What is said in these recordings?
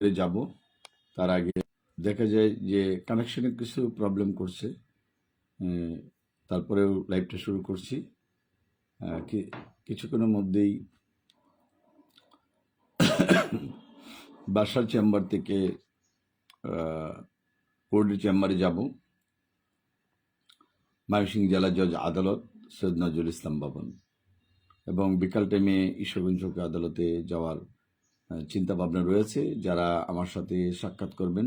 যাব। তার আগে দেখা যায় যে কানেকশনে কিছু প্রবলেম করছে। তারপরেও লাইভটা শুরু করছি। কিছুক্ষণের মধ্যেই বাসার চেম্বার থেকে কোর্টের চেম্বারে যাব। ময়মনসিংহ জেলা জজ আদালত, সৈয়দ নজরুল ইসলাম ভবন। এবং বিকাল টাইমে ঈশ্বরগঞ্জ আদালতে যাওয়ার চিন্তা ভাবনা রয়েছে। যারা আমার সাথে সাক্ষাৎ করবেন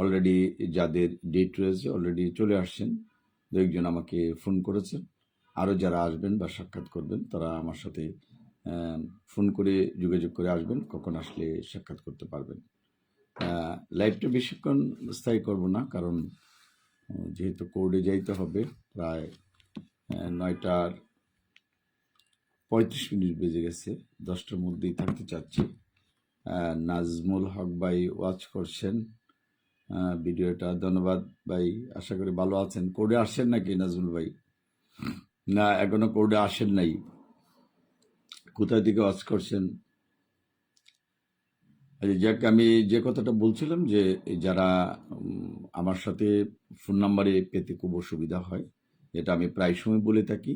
অলরেডি যাদের ডেট রয়েছে অলরেডি চলে আসছেন দু একজন আমাকে ফোন করেছেন। আরও যারা আসবেন বা সাক্ষাৎ করবেন, তারা আমার সাথে ফোন করে যোগাযোগ করে আসবেন, কখন আসলে সাক্ষাৎ করতে পারবেন। লাইভটা বেশিক্ষণ স্থায়ী করব না, কারণ যেহেতু কোর্টে যাইতে হবে, প্রায় নয়টার পঁয়ত্রিশ মিনিট বেজে গেছে, দশটার মধ্যেই থাকতে চাচ্ছি। নাজমুল হক ভাই ওয়াচ করছেন। ভিডিওটা ধন্যবাদ ভাই আশা করি ভালো আছেন। কোর্টে আসছেন নাকি নাজমুল ভাই? না এখনও কোর্টে আসেন নাই। কোথায় থেকে ওয়াচ করছেন? আচ্ছা, যাক আমি যে কথাটা বলছিলাম যে যারা আমার সাথে ফোন নাম্বারে পেতে খুব অসুবিধা হয় এটা আমি প্রায় সময় বলে থাকি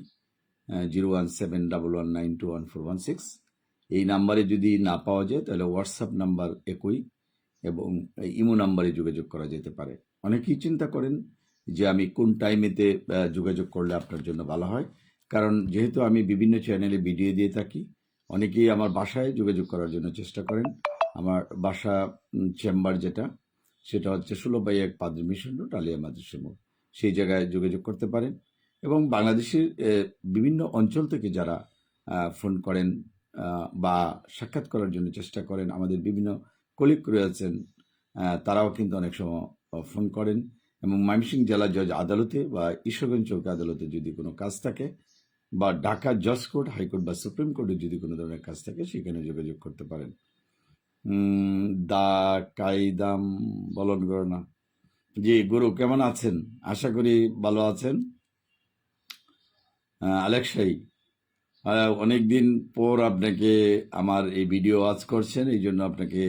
zero one seven double one nine two one four one six. এই নাম্বারে যদি না পাওয়া যায়, তাহলে হোয়াটসঅ্যাপ নাম্বার একই এবং ইমো নাম্বারে যোগাযোগ করা যেতে পারে। অনেকেই চিন্তা করেন যে আমি কোন টাইমেতে যোগাযোগ করলে আপনার জন্য ভালো হয়। কারণ যেহেতু আমি বিভিন্ন চ্যানেলে ভিডিও দিয়ে থাকি, অনেকেই আমার বাসায় যোগাযোগ করার জন্য চেষ্টা করেন। আমার বাসা চেম্বার যেটা, সেটা হচ্ছে ষোলো বাই এক পাদ্র মিশন রোড, আলিয়া মাদ্রাসা সেই জায়গায় যোগাযোগ করতে পারেন এবং বাংলাদেশের বিভিন্ন অঞ্চল থেকে যারা ফোন করেন বা সাক্ষাৎ করার জন্য চেষ্টা করেন। আমাদের বিভিন্ন কলিগ রয়েছেন তারাও কিন্তু অনেক সময় ফোন করেন এবং ময়মনসিংহ জেলা জজ আদালতে বা ঈশ্বরগঞ্জ চৌকি আদালতে যদি কোনো কাজ থাকে বা ঢাকা জজ কোর্ট হাইকোর্ট বা সুপ্রিম কোর্টে যদি কোনো ধরনের কাজ থাকে সেখানে যোগাযোগ করতে পারেন। দা কাইদাম বলন করো না। জি গুরু কেমন আছেন? আশা করি ভালো আছেন। আহ, আলেক্সাই অনেক দিন পর আপনাকে আমার এই ভিডিও ওয়াচ করছেন, এই জন্য আপনাকে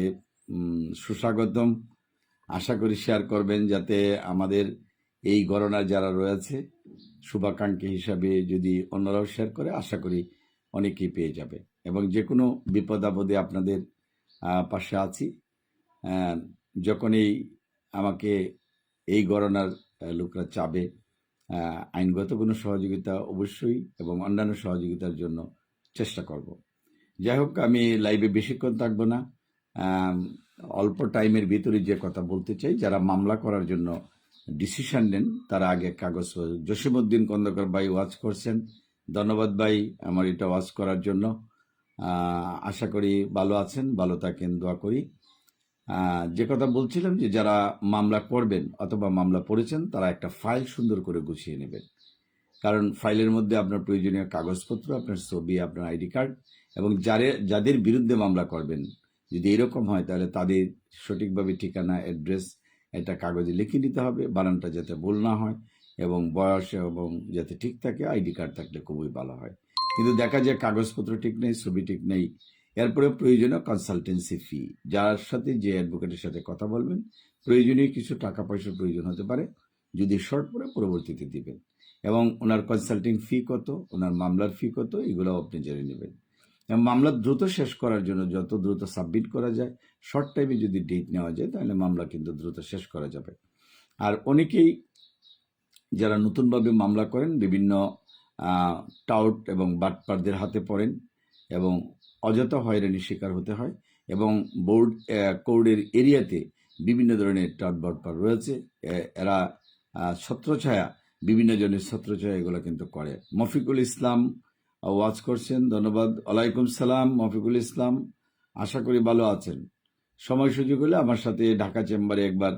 সুস্বাগতম। আশা করি শেয়ার করবেন যাতে আমাদের এই গণনা যারা রয়েছে, শুভাকাঙ্ক্ষী হিসাবে যদি অন্যরাও শেয়ার করে, আশা করি অনেকেই পেয়ে যাবে। এবং যে কোনো বিপদ আপদে আপনাদের পাশে আছি। যখনই আমাকে এই গণনার লোকরা চাবে আইনগত কোনো সহযোগিতা অবশ্যই এবং অন্যান্য সহযোগিতার জন্য চেষ্টা করব। যাই হোক, আমি লাইভে বেশিক্ষণ থাকব না। অল্প টাইমের ভিতরে যে কথা বলতে চাই, যারা মামলা করার জন্য ডিসিশন নেন, তারা আগে কাগজ জসিমউদ্দিন খন্দকার ভাই ওয়াচ করছেন। ধন্যবাদ ভাই আমার এটা ওয়াচ করার জন্য। আশা করি ভালো আছেন, ভালো থাকেন, দোয়া করি। যে কথা বলছিলাম যে যারা মামলা করবেন অথবা মামলা পড়েছেন, তারা একটা ফাইল সুন্দর করে গুছিয়ে নেবেন। কারণ ফাইলের মধ্যে আপনার প্রয়োজনীয় কাগজপত্র, আপনার ছবি, আপনার আইডি কার্ড এবং যারে, যাদের বিরুদ্ধে মামলা করবেন, যদি এরকম হয় তাহলে তাদের সঠিকভাবে ঠিকানা, অ্যাড্রেস, একটা কাগজে লিখে নিতে হবে, বানানটা যাতে ভুল না হয় এবং বয়স এবং যাতে ঠিক থাকে, আইডি কার্ড থাকলে খুবই ভালো হয়। কিন্তু দেখা যায় কাগজপত্র ঠিক নেই, ছবি ঠিক নেই এরপরে প্রয়োজনীয় কনসালটেন্সি ফি যার সাথে যে অ্যাডভোকেটের সাথে কথা বলবেন, প্রয়োজনীয় কিছু টাকা পয়সার প্রয়োজন হতে পারে, যদি শর্ট পরে পরবর্তীতে দিবেন। এবং ওনার কনসাল্টিং ফি কত, ওনার মামলার ফি কত এগুলো আপনি জেনে নেবেন। এবং মামলা দ্রুত শেষ করার জন্য যত দ্রুত সাবমিট করা যায় শর্ট টাইমে যদি ডেট নেওয়া যায়, তাহলে মামলা কিন্তু দ্রুত শেষ করা যাবে। আর অনেকেই যারা নতুনভাবে মামলা করেন, বিভিন্ন টাউট এবং বাটপারদের হাতে পড়েন এবং অযথা হয়রানির শিকার হতে হয় এবং বোর্ড কোর্ডের এরিয়াতে বিভিন্ন ধরনের টাউট বাটপার রয়েছে এরা ছত্রছায়া, বিভিন্ন জনের ছত্রছায়া এগুলো কিন্তু করে। মফিকুল ইসলাম ওয়াচ করছেন, ধন্যবাদ। ওয়ালাইকুম সালাম, মফিকুল ইসলাম, আশা করি ভালো আছেন। সময় সুযোগ হলে আমার সাথে ঢাকা চেম্বারে একবার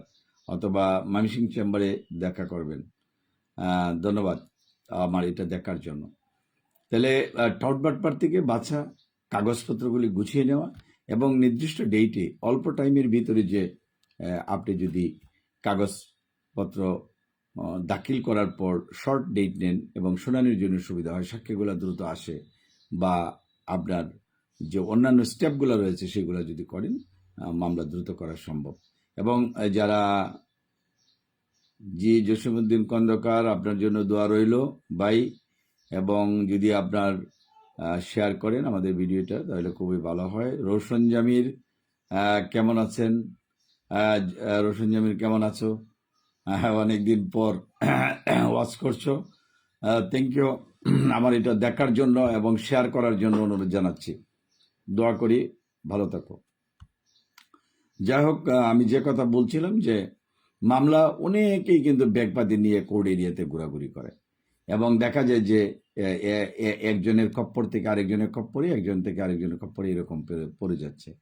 অথবা মানসিং চেম্বারে দেখা করবেন। ধন্যবাদ, আমার এটা দেখার জন্য। তাহলে টট বাটপার থেকে বাছা কাগজপত্রগুলি গুছিয়ে নেওয়া এবং নির্দিষ্ট ডেটে অল্প টাইমের ভিতরে যে আপনি যদি কাগজপত্র দাখিল করার পর শর্ট ডেট নেন এবং শুনানির জন্য সুবিধা হয়, সাক্ষীগুলো দ্রুত আসে বা আপনার যে অন্যান্য স্টেপগুলো রয়েছে সেগুলো যদি করেন মামলা দ্রুত করা সম্ভব। এবং যারা জি জসিমুদ্দিন খন্দকার, আপনার জন্য দোয়া রইল বাই এবং যদি আপনার শেয়ার করেন আমাদের ভিডিওটা, তাহলে খুবই ভালো হয়। রোশন জামির কেমন আছেন? রোশন জামির কেমন আছো? অনেকদিন পর ওয়াচ করছ। থ্যাংক ইউ আমার এটা দেখার জন্য এবং শেয়ার করার জন্য অনুরোধ জানাচ্ছি। দোয়া করি, ভালো থাকো। যাই হোক আমি যে কথা বলছিলাম যে, মামলা অনেকেই কিন্তু ব্যাগপাতি নিয়ে কোর্ট এরিয়াতে ঘোরাঘুরি করে। এবং দেখা যায় যে একজনের খপ্পর থেকে আরেকজনের খপ্পরে, একজন থেকে আরেকজনের খপ্পরে এরকম পড়ে- পড়ে যাচ্ছে।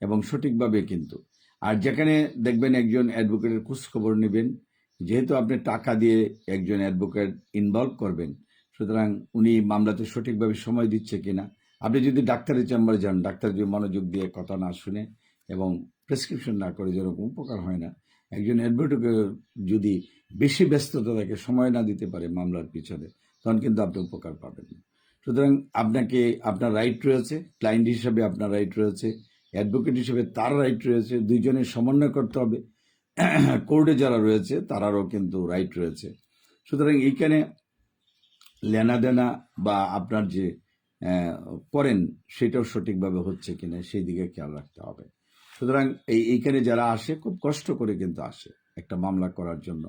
এবং সঠিকভাবে কিন্তু। আর যেখানে দেখবেন একজন অ্যাডভোকেটের খোঁজখবর নেবেন, যেহেতু আপনি টাকা দিয়ে একজন অ্যাডভোকেট ইনভলভ করবেন, সুতরাং উনি মামলাতে সঠিকভাবে সময় দিচ্ছে কিনা। আপনি যদি ডাক্তারের চেম্বারে যান, ডাক্তার যদি মনোযোগ দিয়ে কথা না শুনে এবং প্রেসক্রিপশন না করে, যেরকম উপকার হয় না, একজন অ্যাডভোকেট যদি বেশি ব্যস্ততা থাকে, সময় না দিতে পারে মামলার পিছনে, তখন কিন্তু আপনি উপকার পাবেন না। সুতরাং আপনাকে আপনার রাইট রয়েছে, ক্লায়েন্ট হিসেবে আপনার রাইট রয়েছে, অ্যাডভোকেট হিসেবে তার রাইট রয়েছে, দুইজনের সমন্বয় করতে হবে। কোর্টে যারা রয়েছে, তারারও কিন্তু রাইট রয়েছে। সুতরাং এইখানে লেনা দেনা বা আপনার যে করেন, সেটাও সঠিকভাবে হচ্ছে কিনা, সেই দিকে খেয়াল রাখতে হবে। সুতরাং এই, এইখানে যারা আসে, খুব কষ্ট করে কিন্তু আসে একটা মামলা করার জন্য।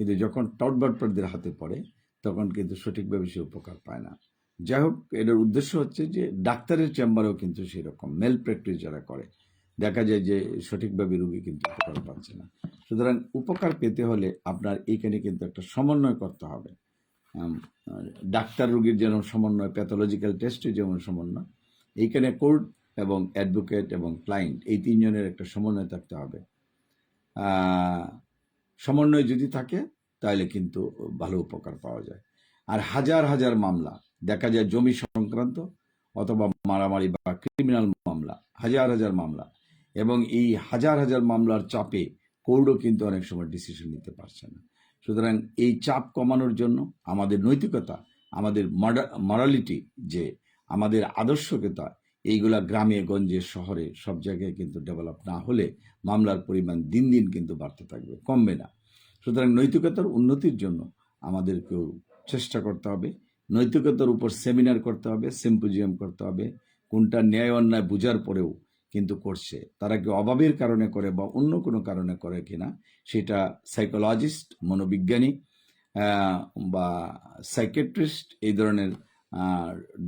কিন্তু যখন টটবাটপারদের হাতে পড়ে, তখন কিন্তু সঠিকভাবে সে উপকার পায় না। যাই হোক এটার উদ্দেশ্য হচ্ছে যে ডাক্তারের চেম্বারেও কিন্তু সেরকম মেল প্র্যাকটিস যারা করে, দেখা যায় যে সঠিকভাবে রুগী কিন্তু উপকার পাচ্ছে না। সুতরাং উপকার পেতে হলে আপনার এইখানে কিন্তু একটা সমন্বয় করতে হবে। ডাক্তার রুগীর যেমন সমন্বয় প্যাথোলজিক্যাল টেস্টে যেমন সমন্বয় এইখানে কোর্ট এবং অ্যাডভোকেট এবং ক্লায়েন্ট এই তিনজনের একটা সমন্বয় থাকতে হবে। সমন্বয় যদি থাকে, তাহলে কিন্তু ভালো উপকার পাওয়া যায়। আর হাজার হাজার মামলা, দেখা যায় জমি সংক্রান্ত অথবা মারামারি বা ক্রিমিনাল মামলা, হাজার হাজার মামলা। এবং এই হাজার হাজার মামলার চাপে কোর্টও কিন্তু অনেক সময় ডিসিশন নিতে পারছে না। সুতরাং এই চাপ কমানোর জন্য আমাদের নৈতিকতা, আমাদের মরালিটি যে আমাদের আদর্শকতা এইগুলা গ্রামে, গঞ্জে, শহরে সব জায়গায় কিন্তু ডেভেলপ না হলে মামলার পরিমাণ দিন দিন কিন্তু বাড়তে থাকবে, কমবে না। সুতরাং নৈতিকতার উন্নতির জন্য আমাদেরকেও চেষ্টা করতে হবে, নৈতিকতার উপর সেমিনার করতে হবে সিম্পোজিয়াম করতে হবে, কোনটা ন্যায় অন্যায় বোঝার পরেও কিন্তু করছে। তারা কি অভাবের কারণে করে বা অন্য কোনো কারণে করে কিনা, সেটা সাইকোলজিস্ট মনোবিজ্ঞানী বা সাইকেট্রিস্ট এই ধরনের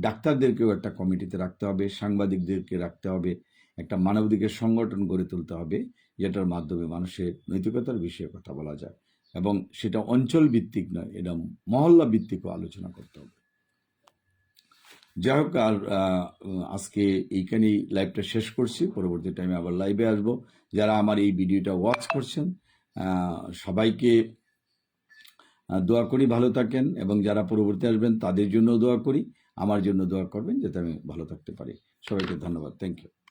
ডাক্তারদেরকেও একটা কমিটিতে রাখতে হবে, সাংবাদিকদেরকে রাখতে হবে, একটা মানবাধিকার সংগঠন গড়ে তুলতে হবে, যেটার মাধ্যমে মানুষের নৈতিকতার বিষয়ে কথা বলা যায়। এবং সেটা অঞ্চল ভিত্তিক নয়, এটা মহল্লা ভিত্তিকও আলোচনা করতে হবে। যাই হোক, আর আজকে এইখানেই লাইভটা শেষ করছি। পরবর্তী টাইমে আবার লাইভে আসব। যারা আমার এই ভিডিওটা ওয়াচ করছেন সবাইকে দোয়া করি, ভালো থাকেন এবং যারা পরবর্তী আসবেন তাদের জন্য দোয়া করি, আমার জন্য দোয়া করবেন যাতে আমি ভালো থাকতে পারি। সবাইকে ধন্যবাদ। Thank you